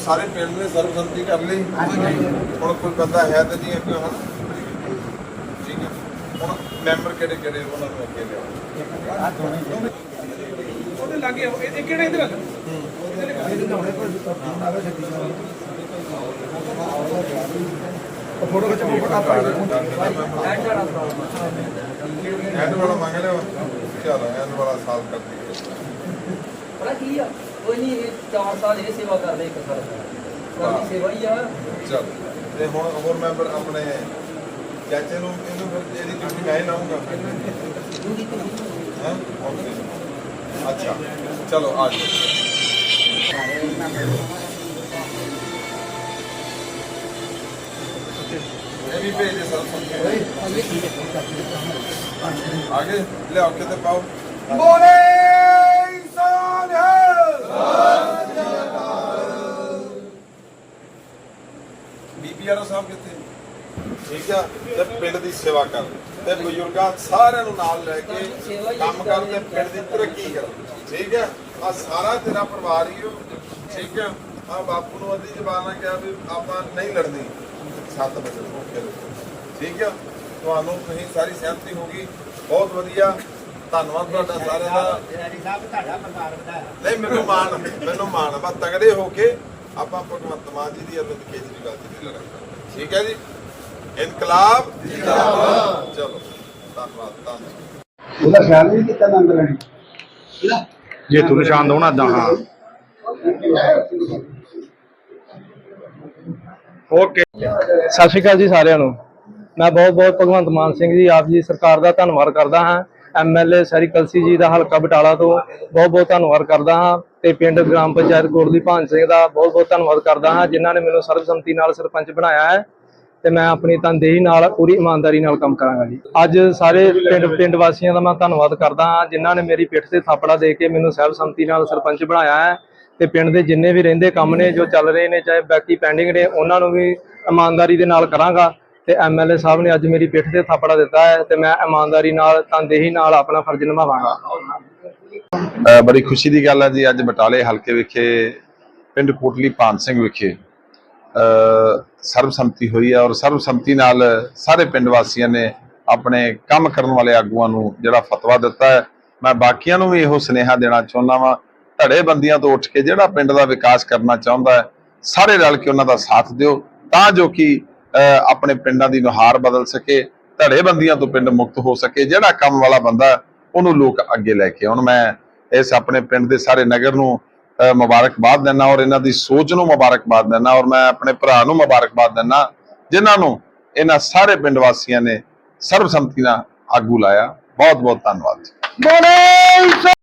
ਸਾਰੇ ਪਿੰਡ ਨੇ ਸਰਬਸੰਮਤੀ ਕਰ ਲਈ। ਹੁਣ ਕੋਈ ਬੰਦਾ ਹੈ ਤਾਂ ਨਹੀਂ ਅੱਗੇ ਠੀਕ ਹੈ। ਹੁਣ ਮੈਂਬਰ ਕਿਹੜੇ ਕਿਹੜੇ ਉਹਨਾਂ ਨੂੰ ਅੱਗੇ ਲਿਆਓ। ਉਹਦੇ ਲੱਗੇ ਇਹ ਕਿਹੜਾ ਇਧਰ ਫੋਟੋ ਖਿੱਚ ਫੋਟੋ ਆਪਾਂ ਐਂਡ ਵਾਲਾ ਮੰਗ ਲਿਆ ਚਲੋ ਐਂਡ ਵਾਲਾ ਸਾਲ ਕਰ ਦਈਏ ਪਤਾ ਕੀ ਆ? ਕੋਈ ਨਹੀਂ ਇਹ 4 ਸਾਲ ਇਹ ਸੇਵਾ ਕਰਦੇ ਇੱਕ ਸਾਲ। ਕਰਨੀ ਸੇਵਾ ਹੀ ਆ। ਚਲ ਤੇ ਹੁਣ ਹੋਰ ਮੈਂਬਰ ਆਪਣੇ ਚਾਚੇ ਨੂੰ ਇਹਨੂੰ ਫਿਰ ਇਹਦੀ ਡਿਊਟੀ ਮੈਂ ਲਾਉਂਗਾ ਹਾਂ? ਓਕੇ ਅੱਛਾ ਚਲੋ ਆ ਇਹ ਵੀ ਭੇਜ ਦੇ ਸਰ। ਆਗੇ ਲਿਆਓ ਕਿਤੇ ਪਾਓ। ਬੋਲੇ! ਬੀਪੀਆਰ ਸਾਹਿਬ ਕਿੱਥੇ? ਠੀਕ ਆ ਤੇ ਪਿੰਡ ਦੀ ਸੇਵਾ ਕਰ। ਤੇ ਬਜ਼ੁਰਗਾਂ ਸਾਰਿਆਂ ਨੂੰ ਨਾਲ ਲੈ ਕੇ ਕੰਮ ਕਰ ਤੇ ਪਿੰਡ ਦੀ ਤਰੱਕੀ ਕਰ। ਠੀਕ ਆ ਆ ਸਾਰਾ ਤੇਰਾ ਪਰਿਵਾਰ ਹੀ ਹੋ ਠੀਕ ਆ ਆ ਬਾਪੂ ਨੂੰ ਅੱਧੀ ਜ਼ਬਾਨ ਨਾਲ ਕਿਹਾ ਵੀ ਆਪਾਂ ਨਹੀਂ ਲੜਨੀ। 7 ਵਜੇ ਓਕੇ ਠੀਕ ਆ ਤੁਹਾਨੂੰ ਤੁਸੀਂ ਸਾਰੀ ਸਹਿਮਤੀ ਹੋ ਗਈ। ਬਹੁਤ ਵਧੀਆ। ਧੰਨਵਾਦ ਤੁਹਾਡਾ ਸਾਰਿਆਂ ਦਾ। ਨਹੀਂ ਮੈਨੂੰ ਮਾਣ ਮੈਨੂੰ ਮਾਣ ਬਸ ਤਗੜੇ ਹੋ ਕੇ ਆਪਾਂ ਭਗਵੰਤ ਮਾਨ ਜੀ ਦੀ ਅਰਵਿੰਦ ਕੇਜਰੀਵਾਲ ਜੀ ਦੀ ਲੜਾਈ ਕਰਾਂਗੇ। ਠੀਕ ਹੈ ਜੀ? ਇਨਕਲਾਬ ਜਿੰਦਾਬਾਦ। ਚਲੋ ਧੰਨਵਾਦ ਧੰਨਵਾਦ। ਉਹਦਾ ਖਿਆਲ ਨਹੀਂ ਕੀਤਾ ਨੰਦ ਲੈਣੀ ਜੇ ਤੂੰ ਨਿਸ਼ਾਨ ਦੋਣਾ ਦਾ ਹਾਂ। ਓਕੇ। ਸਤਿ ਸ਼੍ਰੀ ਅਕਾਲ ਜੀ ਸਾਰਿਆਂ ਨੂੰ। ਮੈਂ ਬਹੁਤ ਬਹੁਤ ਭਗਵੰਤ ਮਾਨ ਸਿੰਘ ਜੀ ਆਪ ਜੀ ਸਰਕਾਰ ਦਾ ਧੰਨਵਾਦ ਕਰਦਾ ਹਾਂ। ਐਮਐਲਏ ਸਰੀ ਕਲਸੀ ਜੀ ਦਾ ਹਲਕਾ ਬਟਾਲਾ ਤੋਂ ਬਹੁਤ ਬਹੁਤ ਧੰਨਵਾਦ ਕਰਦਾ ਹਾਂ ਤੇ ਪਿੰਡ ਗ੍ਰਾਮ ਪੰਚਾਇਤ ਕੋਟਲੀ ਭਾਨ ਸਿੰਘ ਦਾ ਬਹੁਤ ਬਹੁਤ ਧੰਨਵਾਦ ਕਰਦਾ ਹਾਂ, ਜਿਨ੍ਹਾਂ ਨੇ ਮੈਨੂੰ ਸਰਬਸੰਮਤੀ ਨਾਲ ਸਰਪੰਚ ਬਣਾਇਆ ਹੈ ਤੇ ਮੈਂ ਆਪਣੀ ਤਨਦੇਹੀ ਨਾਲ, ਪੂਰੀ ਇਮਾਨਦਾਰੀ ਨਾਲ ਕੰਮ ਕਰਾਂਗਾ ਜੀ। ਅੱਜ ਸਾਰੇ ਪਿੰਡ ਪਿੰਡ ਵਾਸੀਆਂ ਦਾ ਮੈਂ ਧੰਨਵਾਦ ਕਰਦਾ ਹਾਂ, ਜਿਨ੍ਹਾਂ ਨੇ ਮੇਰੀ ਪਿੱਠ ਤੇ ਥਾਪੜਾ ਦੇ ਕੇ ਮੈਨੂੰ ਸਰਬਸੰਮਤੀ ਨਾਲ ਸਰਪੰਚ ਬਣਾਇਆ ਹੈ ਤੇ ਪਿੰਡ ਦੇ ਜਿੰਨੇ ਵੀ ਰਹਿੰਦੇ ਕੰਮ ਨੇ, ਜੋ ਚੱਲ ਰਹੇ ਨੇ, ਚਾਹੇ ਬਾਕੀ ਪੈਂਡਿੰਗ ਨੇ, ਉਹਨਾਂ ਨੂੰ ਵੀ ਇਮਾਨਦਾਰੀ ਦੇ ਨਾਲ ਕਰਾਂਗਾ। ਤੇ ਐਮਐਲਏ ਸਾਹਿਬ ਨੇ ਅੱਜ ਮੇਰੀ ਪਿੱਠ ਤੇ ਥਾਪੜਾ ਦਿੱਤਾ ਹੈ ਤੇ ਮੈਂ ਇਮਾਨਦਾਰੀ ਨਾਲ ਤਨਦੇਹੀ ਨਾਲ ਆਪਣਾ ਫਰਜ਼ ਨਿਭਾਵਾਂਗਾ। ਬੜੀ ਖੁਸ਼ੀ ਦੀ ਗੱਲ ਹੈ ਜੀ, ਅੱਜ ਬਟਾਲੇ ਹਲਕੇ ਵਿਖੇ, ਪਿੰਡ ਕੋਟਲੀ ਭਾਨ ਸਿੰਘ ਵਿਖੇ ਸਰਬਸੰਮਤੀ ਹੋਈ ਹੈ ਔਰ ਸਰਬਸੰਮਤੀ ਨਾਲ ਸਾਰੇ ਪਿੰਡ ਵਾਸੀਆਂ ਨੇ ਆਪਣੇ ਕੰਮ ਕਰਨ ਵਾਲੇ ਆਗੂਆਂ ਨੂੰ ਜਿਹੜਾ ਫਤਵਾ ਦਿੱਤਾ ਹੈ। ਮੈਂ ਬਾਕੀਆਂ ਨੂੰ ਵੀ ਇਹੋ ਸੁਨੇਹਾ ਦੇਣਾ ਚਾਹੁੰਦਾ ਵਾਂ, ਧੜੇਬੰਦੀਆਂ ਤੋਂ ਉੱਠ ਕੇ ਜਿਹੜਾ ਪਿੰਡ ਦਾ ਵਿਕਾਸ ਕਰਨਾ ਚਾਹੁੰਦਾ ਹੈ, ਸਾਰੇ ਰਲ ਕੇ ਉਹਨਾਂ ਦਾ ਸਾਥ ਦਿਓ, ਤਾਂ ਜੋ ਕਿ ਆਪਣੇ ਪਿੰਡਾਂ ਦੀ ਨੁਹਾਰ ਬਦਲ ਸਕੇ ਧੜੇ ਤੋਂ ਪਿੰਡ ਮੁਕਤ ਹੋ ਸਕੇ ਜਿਹੜਾ ਕੰਮ ਵਾਲਾ ਬੰਦਾ ਉਹਨੂੰ ਲੋਕ ਅੱਗੇ ਲੈ ਕੇ ਆਉਣ। ਮੈਂ ਇਸ ਆਪਣੇ ਪਿੰਡ ਦੇ ਸਾਰੇ ਨਗਰ ਨੂੰ ਅ, ਮੁਬਾਰਕਬਾਦ ਦਿੰਦਾ ਔਰ ਇਹਨਾਂ ਦੀ ਸੋਚ ਨੂੰ ਮੁਬਾਰਕਬਾਦ ਦਿੰਦਾ ਔਰ ਮੈਂ ਆਪਣੇ ਭਰਾ ਨੂੰ ਮੁਬਾਰਕਬਾਦ ਦਿੰਦਾ ਜਿਨ੍ਹਾਂ ਨੂੰ ਇਹਨਾਂ ਸਾਰੇ ਪਿੰਡ ਵਾਸੀਆਂ ਨੇ ਸਰਬਸੰਮਤੀ ਨਾਲ ਆਗੂ ਲਾਇਆ। ਬਹੁਤ ਬਹੁਤ ਧੰਨਵਾਦ। ਜੀ ਬੋਲੇ